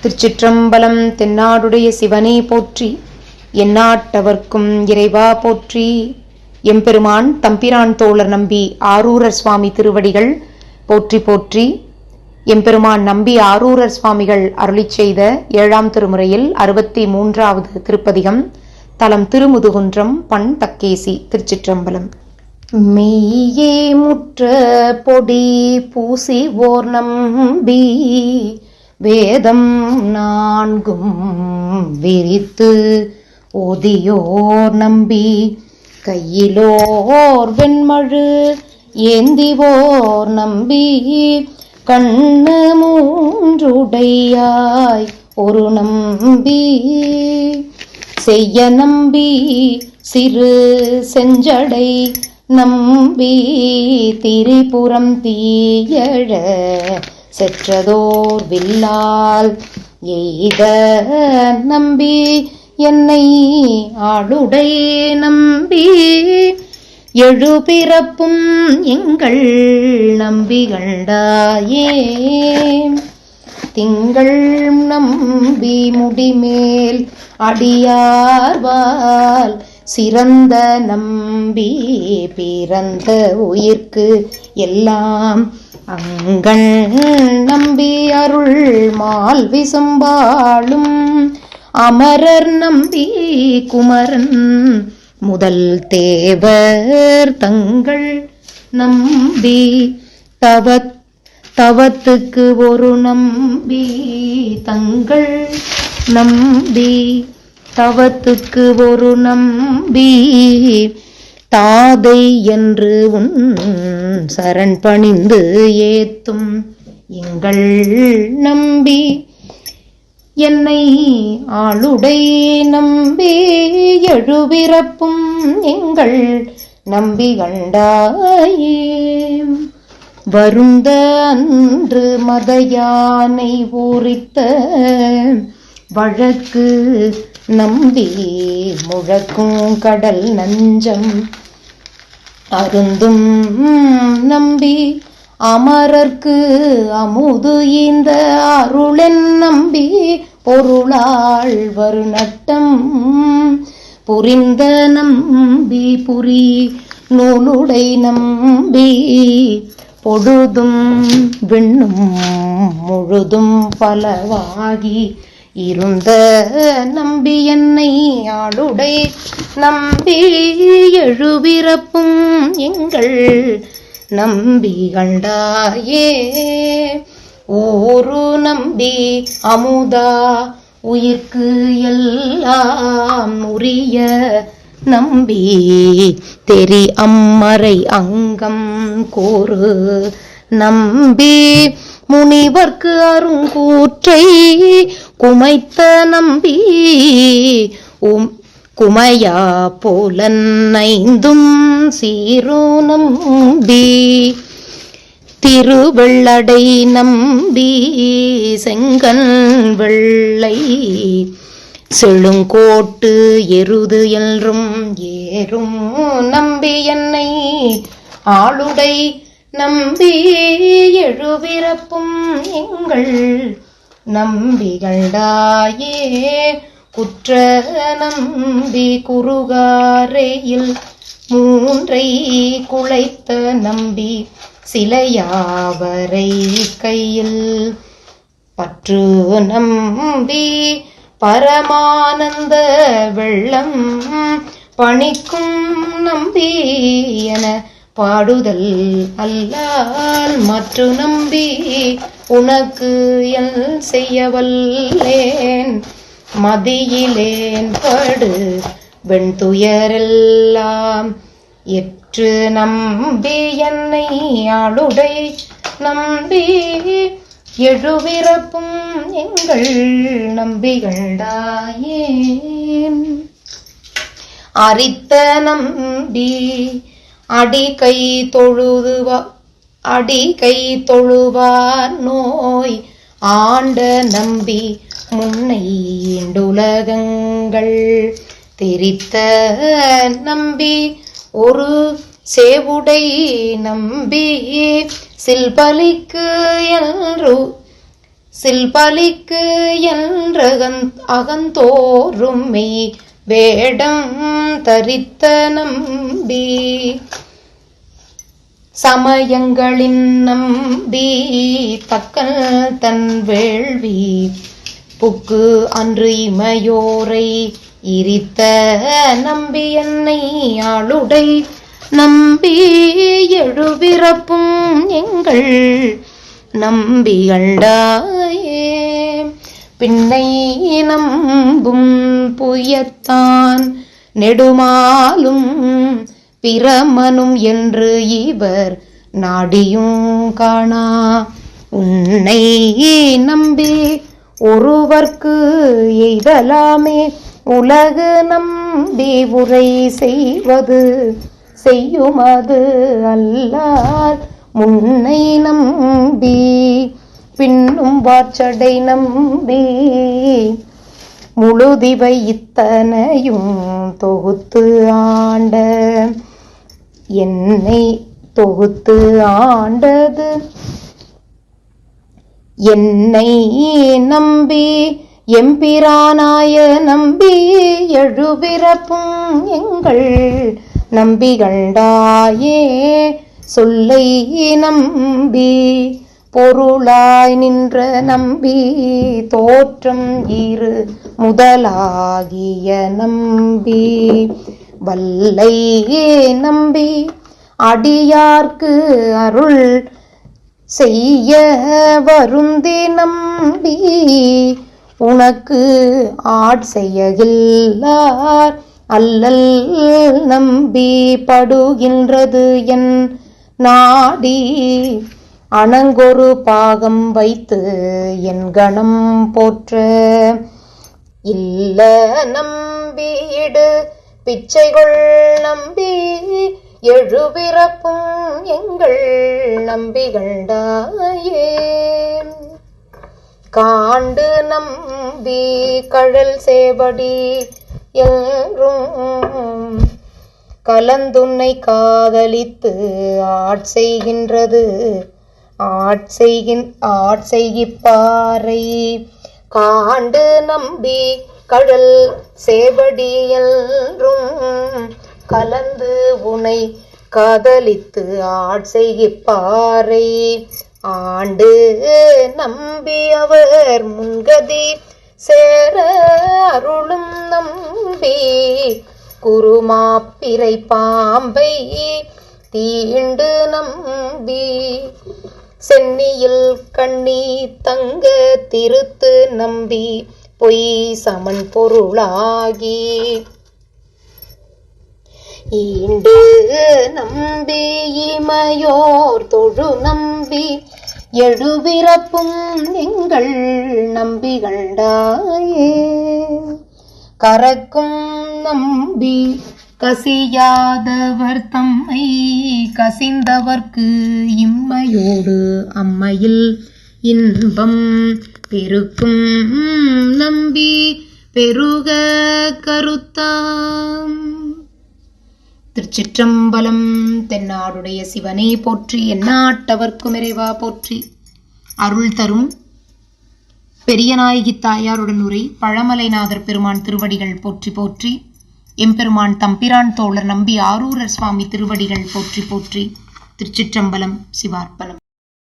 திருச்சிற்றம்பலம் தென்னாடுடைய சிவனே போற்றி எந்நாட்டவர்க்கும் இறைவா போற்றி. எம்பெருமான் தம்பிரான் தோழர் நம்பி ஆரூரர் சுவாமி திருவடிகள் போற்றி போற்றி. எம்பெருமான் நம்பி ஆரூரர் சுவாமிகள் அருளிச் செய்த ஏழாம் திருமுறையில் அறுபத்தி மூன்றாவது திருப்பதிகம் தலம் திருமுதுகுன்றம் பண் தக்கேசி திருச்சிற்றம்பலம். மெய்யே முற்ற பொடி பூசி ஓர் நம்பி வேதம் நான்கும் விரித்து ஓதியோர் நம்பி கையிலோர் வெண்மழு ஏந்திவோர் நம்பி கண்ணு மூன்றுடையாய் ஒரு நம்பி. செய்ய நம்பி சிறு செஞ்சடை நம்பி திரிபுரம் தீயழ செற்றதோர் வில்லால் எய்த நம்பி என்னை ஆளுடை நம்பி எழுபிறப்பும் எங்கள் நம்பிகண்டாயே திங்கள் நம்பி முடிமேல் அடியார்வால் சிறந்த நம்பி பிறந்த உயிர்க்கு எல்லாம் அங்கள் நம்பி அருள் மால் விசும்பாளும். அமரர் நம்பி குமரன் முதல் தேவர் தங்கள் நம்பி. தவத் தவத்துக்கு ஒரு நம்பி தங்கள் நம்பி. தவத்துக்கு ஒரு நம்பி தாதை என்று உன் சரண் பணிந்து ஏத்தும் எங்கள் நம்பி. என்னை ஆளுடை நம்பி எழுபிறப்பும் எங்கள் நம்பி கண்டாயே. வருந்த அன்று மத யானை வழக்கு நம்பி முழக்கும் கடல் நஞ்சம். அருந்தும் நம்பி அமரர்க்கு அமுது இந்த அருளென் நம்பி பொருளாள் வரு நட்டம் புரிந்த நம்பி புரி நூலுடை நம்பி பொழுதும் விண்ணும் முழுதும் பலவாகி இருந்த நம்பி என்னை ஆளுடை. நம்பி எழுபிறப்பும் எங்கள் நம்பி கண்டாயே. ஓரு நம்பி அமுதா உயிர்க்கு எல்லாம் உரிய நம்பி. தெரி அம்மறை அங்கம் கோரு. நம்பி முனிவர்க்கு அருங்கூற்றை குமைத்த நம்பி உம் குமையா போலன் ஐந்தும் சீரு நம்பி திருவெள்ளடை நம்பி செங்கன் வெள்ளை செழுங்கோட்டு எருது என்றும் ஏறும் நம்பி என்னை ஆளுடை நம்பி எழுவிறப்பும் எங்கள் நம்பிகள்டாயே. குற்ற நம்பி குறுகாரையில் மூன்றை குலைத்த நம்பி சிலையாவரை கையில். பற்று நம்பி பரமானந்த வெள்ளம் பணிக்கும் நம்பி என பாடுதல் அல்லால் மற்ற நம்பி உனக்கு எல் செய்யவல்லேன். மதியிலேன் படு வெண்துயரெல்லாம். எற்று நம்பி என்னை ஆளுடை நம்பி எழுவிறப்பும் எங்கள் நம்பிகள்டாயே அரித்த நம்பி அடி கை தொழுதுவா அடி கை தொழுவார் நோய். ஆண்ட நம்பி முன்னை ஈண்டுலகங்கள். தெரித்த நம்பி ஒரு சேவுடை நம்பி சில்பலிக்கு என்று சில்பலிக்கு என்ற அகந்தோறும் மெய் வேடம் தரித்த நம்பி சமயங்களின் நம்பி தக்கல் தன் வேள்வி புக்கு அன்று இமையோரை இரித்த நம்பி என்னை ஆளுடை. நம்பி எழுபிறப்பும் எங்கள் நம்பிகள்டாயே. பின்னை நம்பும் புயத்தான் நெடுமாலும் பிரமனும் என்று இவர் நாடியும் காணா. உன்னை நம்பி ஒருவர்க்கு எய்தலாமே உலகு நம்பி உரை செய்வது செய்யுமது அல்லால் முன்னை நம்பி பின்னும் வாச்சடை நம்பி. முழுதிவை இத்தனையும் தொகுத்து ஆண்ட. என்னை தொகுத்து ஆண்டது. என்னை நம்பி எம்பிரானாய நம்பி எழுபிறப்பும் எங்கள் நம்பிகண்டாயே. சொல்லை நம்பி. பொருளாய் நின்ற நம்பி தோற்றம் இரு முதலாகிய நம்பி. வல்லையே நம்பி அடியார்க்கு அருள் செய்ய வருந்தி நம்பி. உனக்கு ஆட்செய்யகில்லார் அல்லல் நம்பி படுகின்றது என் நாடி. அணங்கொரு பாகம் வைத்து என் கணம் போற்ற. இல்ல நம்பியிடு பிச்சைகள் நம்பி எழுபிறப்பும் எங்கள் நம்பிகண்டாயே காண்டு நம்பி கழல் சேவடி என்றும் கலந்துன்னை காதலித்து ஆட்செய்கின்றது. ஆட்செய்கின் ஆட்செய்கிப்பாரை காண்டு நம்பி கழல் சேவடியன்றும் கலந்து உனை காதலித்து ஆட்செய்கிப்பாரை ஆண்டு நம்பி அவர் முன்கதி சேர அருளும் நம்பி குருமாப்பிரை பாம்பை தீண்டு நம்பி சென்னியில் கண்ணி தங்க திருத்து நம்பி பொய் சமன் பொருளாகி. ஈண்டு நம்பி இமையோர் தொழு நம்பி எழுபிறப்பும் எங்கள் நம்பி கண்டாயே. கறக்கும் நம்பி கசியாதவர் தம்மை கசிந்தவர்க்கு இம்மையோடு அம்மையில் இன்பம் பெருக்கும். நம்பி பெருக கருத்தாம். திருச்சிற்றம்பலம் தென்னாடுடைய சிவனை போற்றி எந்நாட்டவர்க்கும் இறைவா போற்றி. அருள் தரும் பெரியநாயகி தாயாருடன் உரை பழமலைநாதர் பெருமான் திருவடிகள் போற்றி போற்றி. எம்பெருமான் தம்பிரான் தோழர் நம்பி ஆரூரர் சுவாமி திருவடிகள் போற்றி போற்றி திருச்சிற்றம்பலம் சிவார்ப்பணம்.